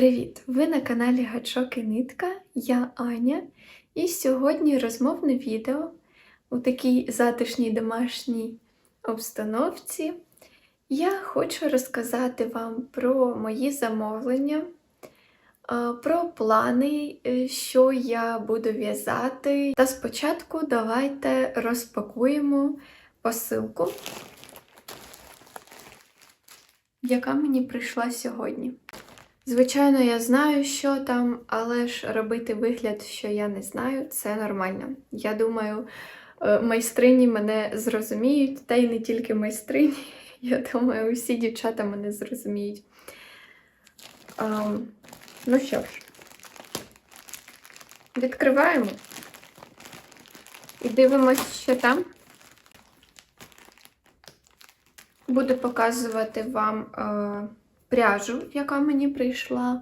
Привіт! Ви на каналі Гачок і Нитка, я Аня, і сьогодні розмовне відео у такій затишній домашній обстановці. Я хочу розказати вам про мої замовлення, про плани, е, що я буду в'язати. Та спочатку давайте розпакуємо посилку, яка мені прийшла сьогодні. Звичайно, я знаю, що там, але ж робити вигляд, що я не знаю, це нормально. Я думаю, е, майстрині мене зрозуміють, та й не тільки майстрині. Я думаю, усі дівчата мене зрозуміють. А, ну що ж, відкриваємо і дивимося, що там. Буду показувати вам. Е, пряжу, яка мені прийшла,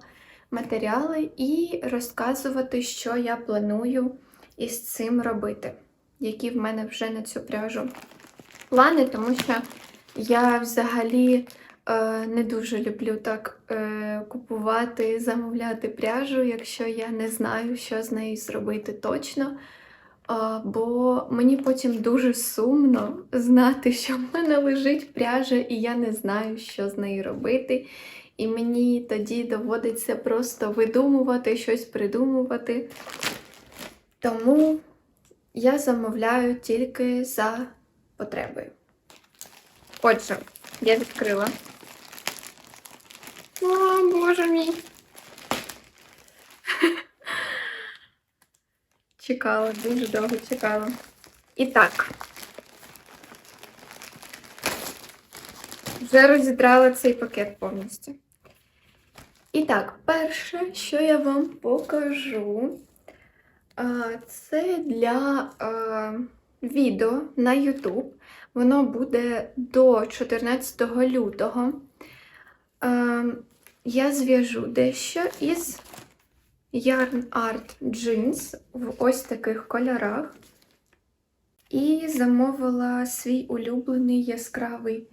матеріали, і розказувати, що я планую із цим робити, які в мене вже на цю пряжу плани, тому що я взагалі е, не дуже люблю так е, купувати, замовляти пряжу, якщо я не знаю, що з нею зробити точно. Бо мені потім дуже сумно знати, що в мене лежить пряжа, і я не знаю, що з нею робити. І мені тоді доводиться просто видумувати, щось придумувати. Тому я замовляю тільки за потребою. Отже, я відкрила. О, боже мій! Чекала, дуже довго чекала. І так. Вже розідрала цей пакет повністю. І так, перше, що я вам покажу, це для відео на YouTube. Воно буде до 14 лютого. Я зв'яжу дещо із Yarn Art Jeans в ось таких кольорах. І замовила свій улюблений яскравий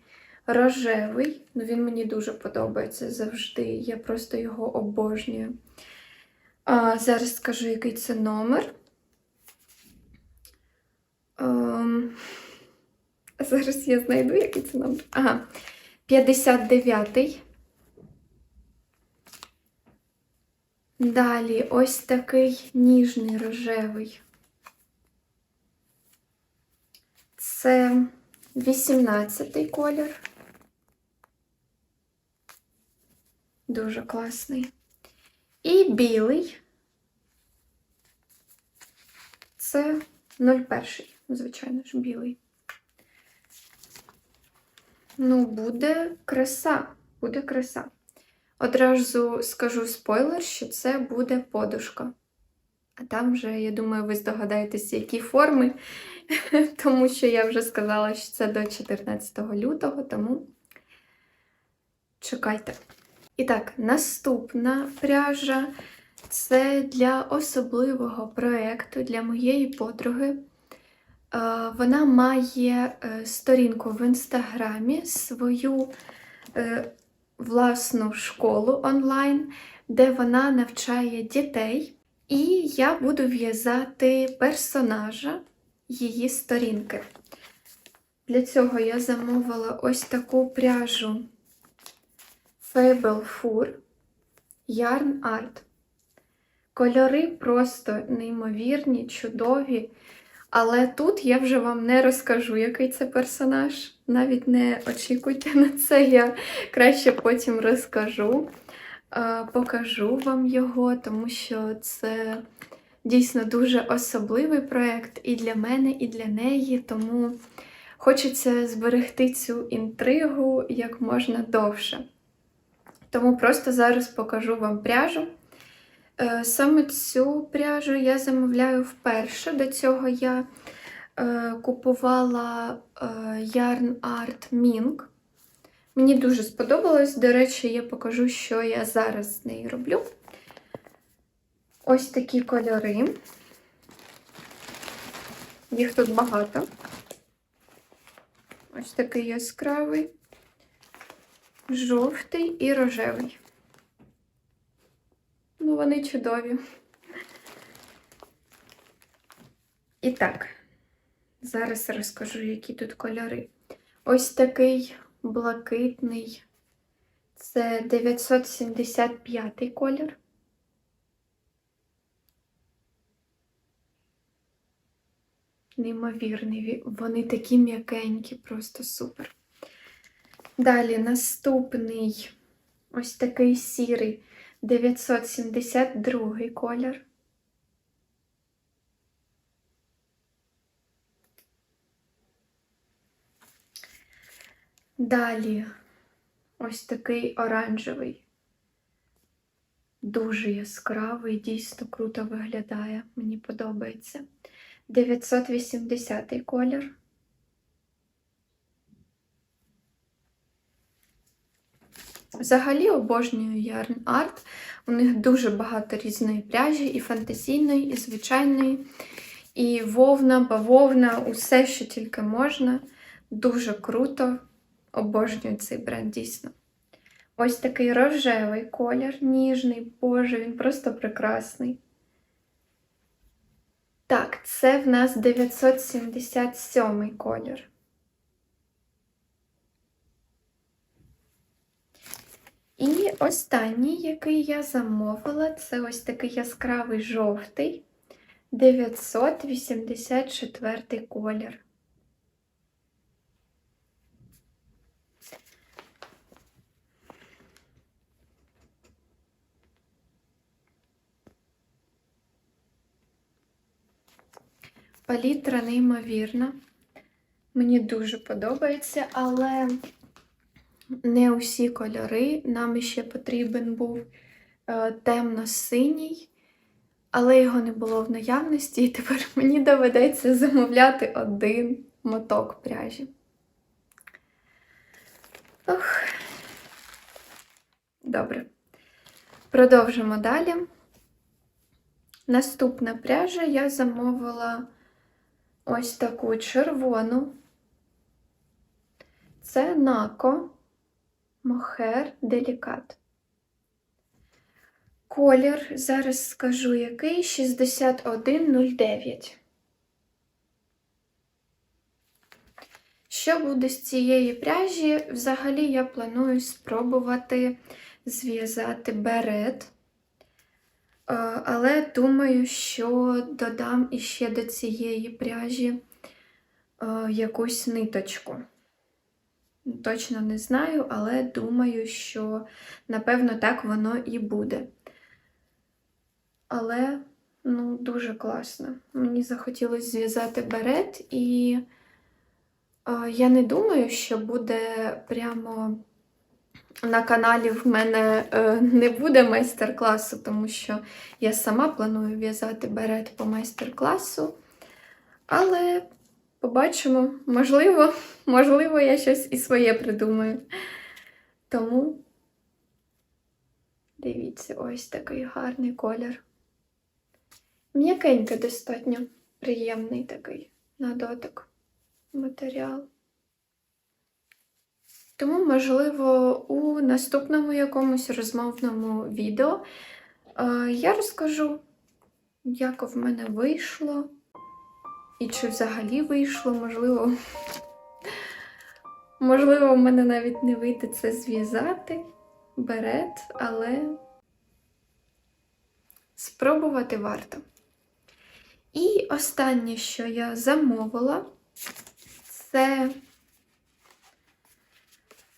рожевий. Ну, він мені дуже подобається завжди. Я просто його обожнюю. А, Зараз скажу, який це номер. Ем... Зараз я знайду, який це номер. Ага, 59-й. Далі ось такий ніжний рожевий. Це 18-й колір. Дуже класний. І білий. Це 01, звичайно ж, білий. Ну, буде краса, буде краса. Одразу скажу спойлер, що це буде подушка. А там вже, я думаю, ви здогадаєтеся, які форми, тому що я вже сказала, що це до 14 лютого, тому чекайте. І так, наступна пряжа це для особливого проєкту для моєї подруги. Е, вона має е, сторінку в інстаграмі, свою е, власну школу онлайн, де вона навчає дітей. І я буду в'язати персонажа її сторінки. Для цього я замовила ось таку пряжу Fable Fur Yarn Art. Кольори просто неймовірні, чудові. Але тут я вже вам не розкажу, який це персонаж. Навіть не очікуйте на це, я краще потім розкажу, покажу вам його, тому що це дійсно дуже особливий проєкт і для мене, і для неї. Тому хочеться зберегти цю інтригу як можна довше. Тому просто зараз покажу вам пряжу. Е, саме цю пряжу я замовляю вперше. До цього я е, купувала е, Yarn Art Mink. Мені дуже сподобалось. До речі, я покажу, що я зараз з нею роблю. Ось такі кольори. Їх тут багато. Ось такий яскравий, жовтий і рожевий. Вони чудові. І так, зараз розкажу, які тут кольори. Ось такий блакитний. Це 975 колір. Неймовірний, вони такі м'якенькі, просто супер. Далі наступний ось такий сірий 972 колір. Далі ось такий оранжевий. Дуже яскравий, дійсно круто виглядає. Мені подобається. 980 колір. Взагалі обожнюю Yarn Art. У них дуже багато різної пряжі, і фантазійної, і звичайної, і вовна, бавовна, усе, що тільки можна. Дуже круто. Обожнюю цей бренд дійсно. Ось такий рожевий колір, ніжний, боже, він просто прекрасний. Так, це в нас 977 колір. І останній, який я замовила, це ось такий яскравий жовтий 984 колір. Палітра неймовірна. Мені дуже подобається, але не усі кольори. Нам ще потрібен був е, темно-синій, але його не було в наявності, і тепер мені доведеться замовляти один моток пряжі. Ох. Добре. Продовжимо далі. Наступна пряжа я замовила ось таку червону. Це Нако Мохер Делікат. Колір, зараз скажу який 6109. Що буде з цієї пряжі? Взагалі я планую спробувати зв'язати берет. Е, Але думаю, що додам іще до цієї пряжі е, якусь ниточку. Точно не знаю, але думаю, що напевно так воно і буде. Але, ну, дуже класно. Мені захотілося зв'язати берет, і е, я не думаю, що буде прямо на каналі в мене е, не буде майстер-класу, тому що я сама планую в'язати берет по майстер-класу. Але побачимо, можливо, можливо, я щось і своє придумаю. Тому дивіться, ось такий гарний колір. М'якенький достатньо приємний такий на дотик матеріал. Тому, можливо, у наступному якомусь розмовному відео е, я розкажу, як в мене вийшло, і чи взагалі вийшло, можливо, можливо, в мене навіть не вийде це зв'язати, берет, але спробувати варто. І останнє, що я замовила, це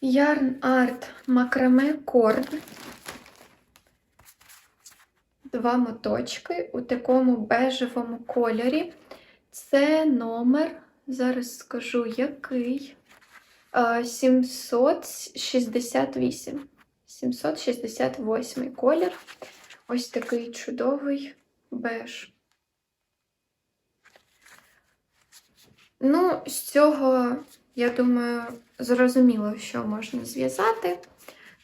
Yarn Art Макраме Корд. Два моточки у такому бежевому кольорі. Це номер, зараз скажу який. 768. 768 колір. Ось такий чудовий беж. Ну, з цього, я думаю, зрозуміло, що можна зв'язати.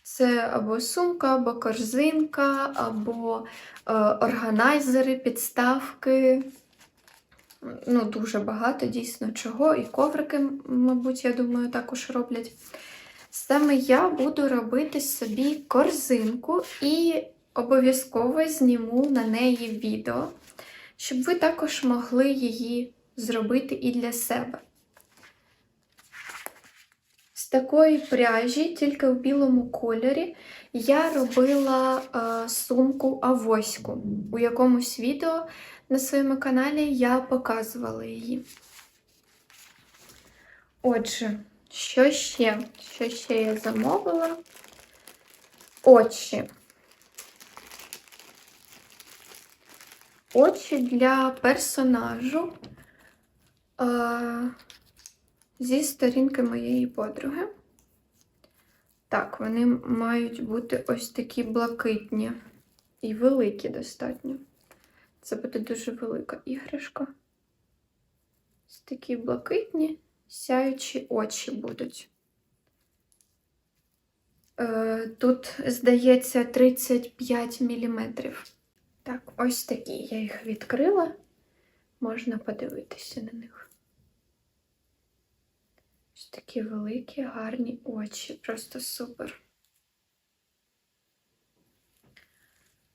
Це або сумка, або корзинка, або е, органайзери, підставки. Ну, дуже багато дійсно чого. І коврики, мабуть, я думаю, також роблять. Саме я буду робити собі корзинку і обов'язково зніму на неї відео, щоб ви також могли її зробити і для себе. З такої пряжі, тільки в білому кольорі, я робила е, сумку авоську. У якомусь відео на своєму каналі я показувала її. Отже, що ще? Що ще я замовила? Очі. Очі для персонажу е, зі сторінки моєї подруги. Так, вони мають бути ось такі блакитні і великі достатньо. Це буде дуже велика іграшка. Ось такі блакитні, сяючі очі будуть. Е, Тут, здається, 35 мм. Так, ось такі. Я їх відкрила. Можна подивитися на них. Ось такі великі, гарні очі. Просто супер.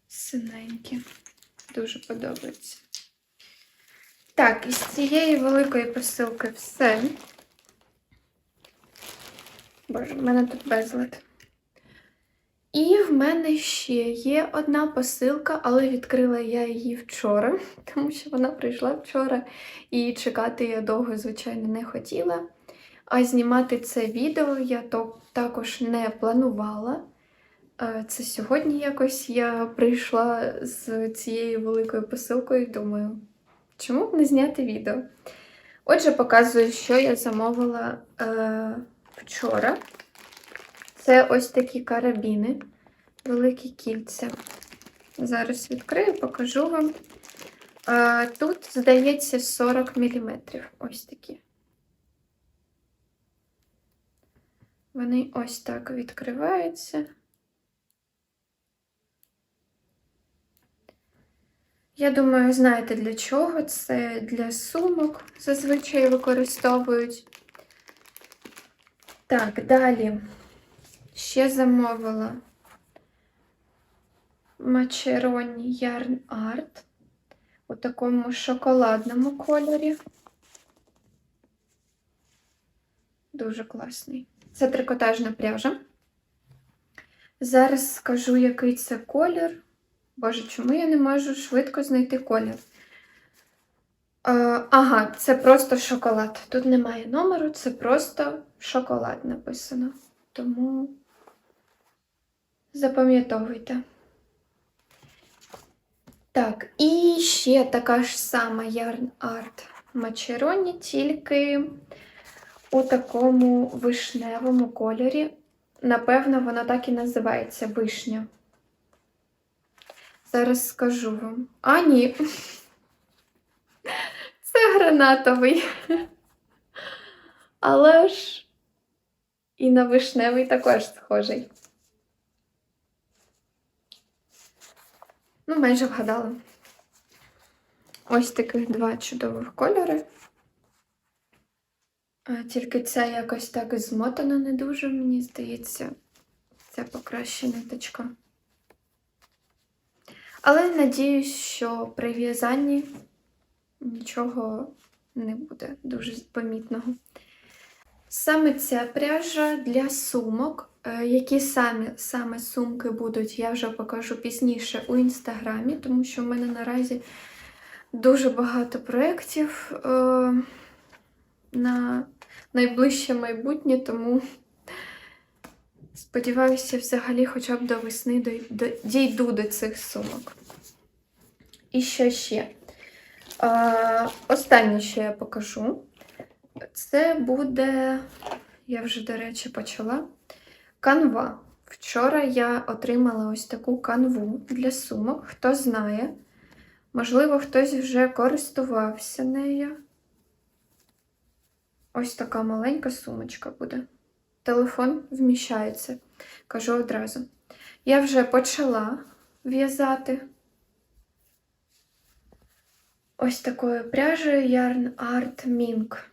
Синенькі. Дуже подобається. Так, із цієї великої посилки все. Боже, в мене тут безлад. І в мене ще є одна посилка, але відкрила я її вчора, тому що вона прийшла вчора і чекати я довго, звичайно, не хотіла. А знімати це відео я також не планувала. Це сьогодні якось я прийшла з цією великою посилкою і думаю, чому б не зняти відео? Отже, показую, що я замовила е, вчора. Це ось такі карабіни, великі кільця. Зараз відкрию, покажу вам. Е, Тут, здається, 40 мм. Ось такі. Вони ось так відкриваються. Я думаю, знаєте для чого. Це для сумок зазвичай використовують. Так, далі ще замовила Мачероні Yarn Art у такому шоколадному кольорі. Дуже класний. Це трикотажна пряжа. Зараз скажу, який це колір. Боже, чому я не можу швидко знайти колір? Е, ага, це просто шоколад. Тут немає номеру, це просто шоколад написано. Тому запам'ятовуйте. Так, і ще така ж сама Yarn Art Мачероні, тільки у такому вишневому кольорі. Напевно, воно так і називається вишня. Зараз скажу вам. А, ні. Це гранатовий. Але ж і на вишневий також схожий. Ну, майже вгадала. Ось таких два чудових кольори. Тільки ця якось так змотана не дуже, мені здається. Це покраще ниточка. Але надіюсь, що при в'язанні нічого не буде дуже помітного. Саме ця пряжа для сумок. Е, Які самі, саме сумки будуть, я вже покажу пізніше у інстаграмі, тому що в мене наразі дуже багато проєктів е, на найближче майбутнє, тому сподіваюся, взагалі, хоча б до весни дійду до цих сумок. І що ще? Е, останнє, що я покажу, це буде, я вже, до речі, почала. Канва. Вчора я отримала ось таку канву для сумок. Хто знає, можливо, хтось вже користувався нею. Ось така маленька сумочка буде. Телефон вміщається, кажу одразу. Я вже почала в'язати ось такою пряжею Yarn Art Mink.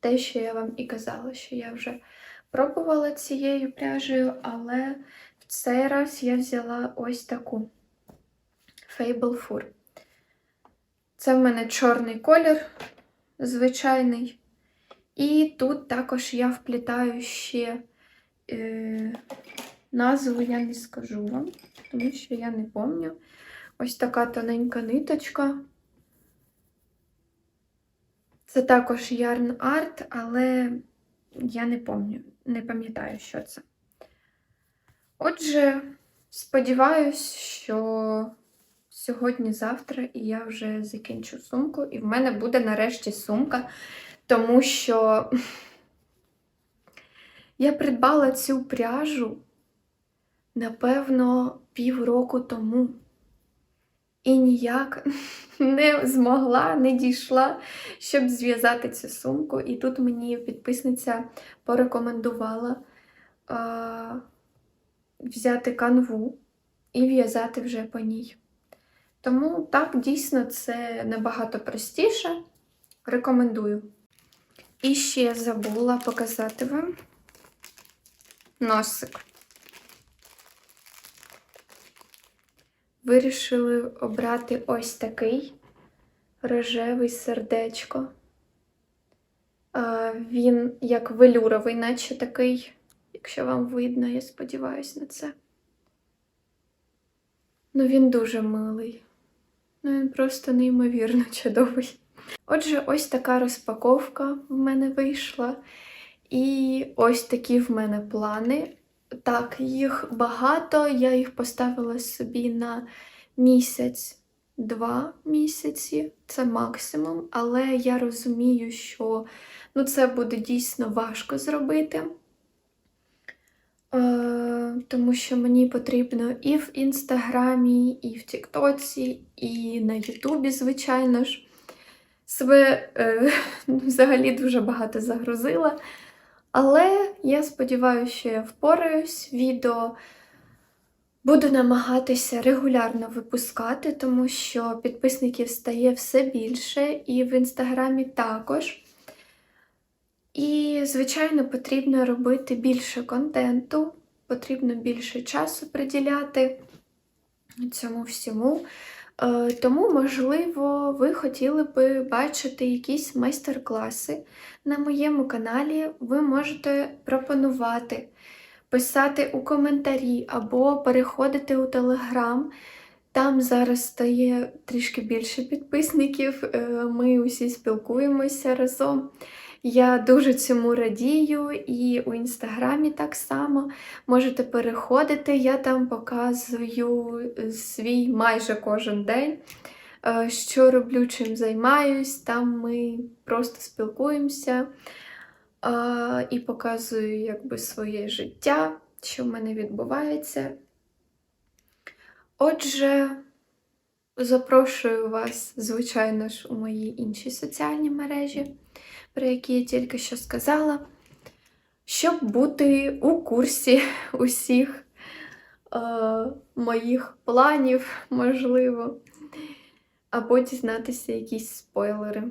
Те, що я вам і казала, що я вже пробувала цією пряжею, але в цей раз я взяла ось таку Fable Fur. Це в мене чорний колір, звичайний. І тут також я вплітаю ще е, назву я не скажу вам, тому що я не пам'ятаю. Ось така тоненька ниточка. Це також Yarn Art, але я не пам'ятаю, не пам'ятаю, що це. Отже, сподіваюсь, що сьогодні-завтра і я вже закінчу сумку, і в мене буде нарешті сумка, тому що я придбала цю пряжу, напевно, півроку тому. І ніяк не змогла, не дійшла, щоб зв'язати цю сумку. І тут мені підписниця порекомендувала е- взяти канву і в'язати вже по ній. Тому так, дійсно, це набагато простіше. Рекомендую. І ще забула показати вам носик. Вирішили обрати ось такий рожевий сердечко. Він як велюровий, наче такий, якщо вам видно, я сподіваюся на це. Ну, він дуже милий. Ну, він просто неймовірно чудовий. Отже, ось така розпаковка в мене вийшла. І ось такі в мене плани. Так, їх багато, я їх поставила собі на місяць-два місяці, це максимум, але я розумію, що ну, це буде дійсно важко зробити. Е, тому що мені потрібно і в Інстаграмі, і в Тіктоці, і на Ютубі, звичайно ж. Себе е, взагалі дуже багато загрузила. Але я сподіваюся, що я впораюсь. Відео буду намагатися регулярно випускати, тому що підписників стає все більше, і в інстаграмі також. І, звичайно, потрібно робити більше контенту, потрібно більше часу приділяти цьому всьому. Е, Тому, можливо, ви хотіли би бачити якісь майстер-класи на моєму каналі. Ви можете пропонувати, писати у коментарі або переходити у Телеграм. Там зараз стає трішки більше підписників, е, ми усі спілкуємося разом. Я дуже цьому радію, і у інстаграмі так само можете переходити. Я там показую свій майже кожен день, е, що роблю, чим займаюсь. Там ми просто спілкуємося е, і показую якби, своє життя, що в мене відбувається. Отже, запрошую вас, звичайно ж, у мої інші соціальні мережі про які я тільки що сказала, щоб бути у курсі усіх е, моїх планів, можливо, або дізнатися якісь спойлери,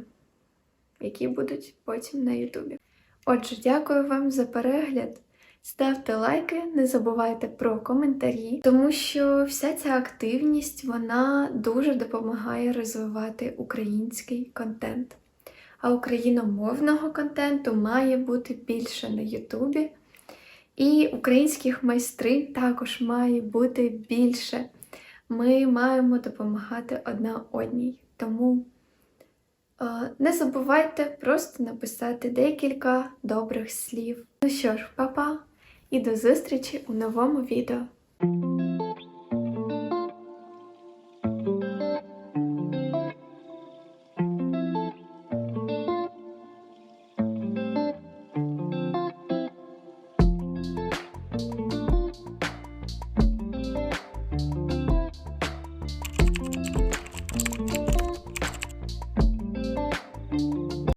які будуть потім на Ютубі. Отже, дякую вам за перегляд. Ставте лайки, не забувайте про коментарі, тому що вся ця активність вона дуже допомагає розвивати український контент а україномовного контенту має бути більше на Ютубі. І українських майстринь також має бути більше. Ми маємо допомагати одна одній. Тому е, не забувайте просто написати декілька добрих слів. Ну що ж, па-па, і до зустрічі у новому відео!